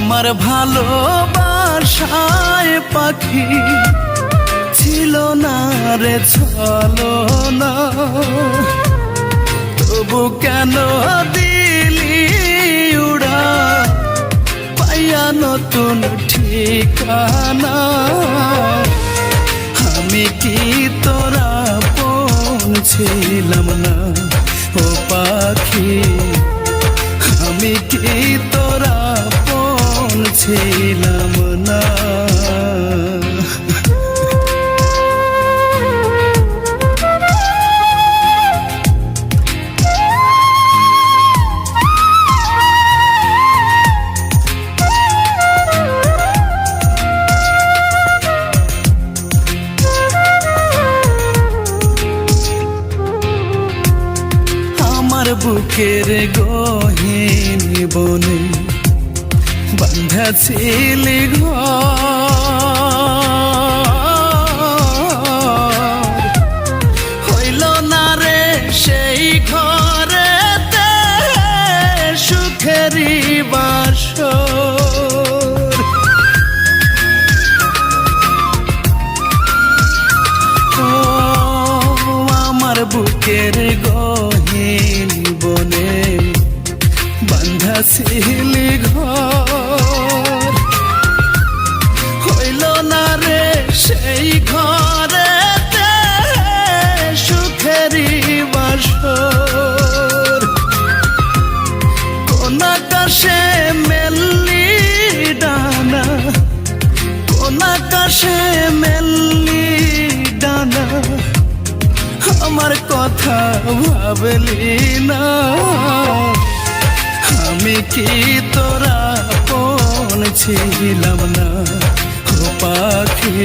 আমার ভালোবাসায় পাখি ছিল না রে, চলো না। তবু কেন দিলি উড়া? পাইয়া নতুন ঠিকানা। আমি কি তোরা পৌঁছিলাম না, ও পাখি? আমি কি তোরা পৌঁছিলাম না। বুকের গহীন বনে বান্ধা ছিলি হইল না রে সেই ঘরেতে সুখেরই বাসর। বুকের গহীন বনে বান্ধা ছিলি ঘর। আকাশে মেললি ডানা, আমার কথা ভাবলি না। আমি কি তোরা পৌঁছিলাম না, ও পাখি?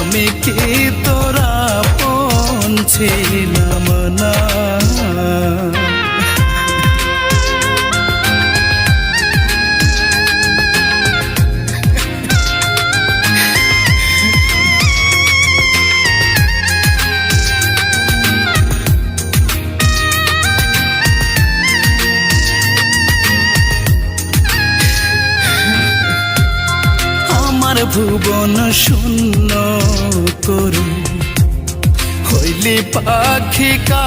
আমি কি তোরা পৌঁছিলাম না? ভুবন শূন্য করি হইলি পাখিকা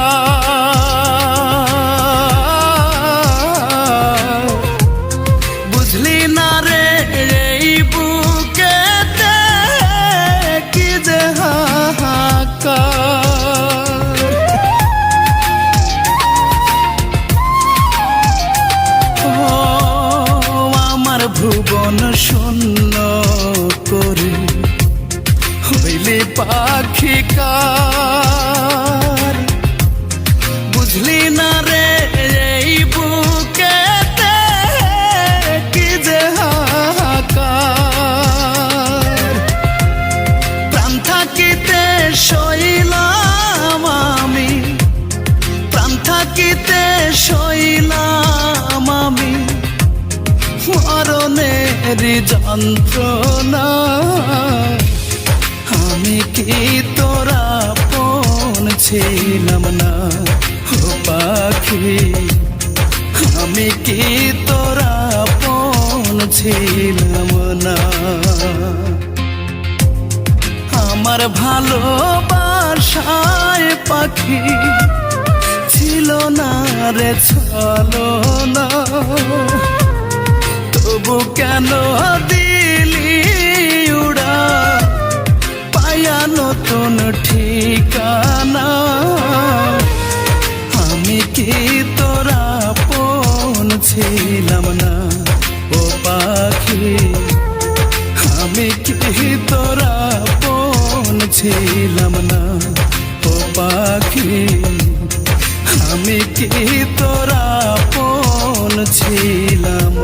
পাখিকার। বুঝলি না রে, এই বুকেতে কি যে হাহাকার। প্রাণ থাকিতে শৈলাম আমি, প্রাণ থাকিতে শৈলাম আমি। মরণের যন্ত্রণা। আমি কি তোরা পৌঁছিলাম না, ও পাখি। আমি কি তোরা পৌঁছিলাম না। আমার ভালোবাসায় পাখি ছিল না রে, চলো না। তবু কেন দিলি পৌঁছিলাম না, ও পাখি। আমি কি তোরা পৌঁছিলাম না, ও পাখি? আমি কি তোরা পৌঁছিলাম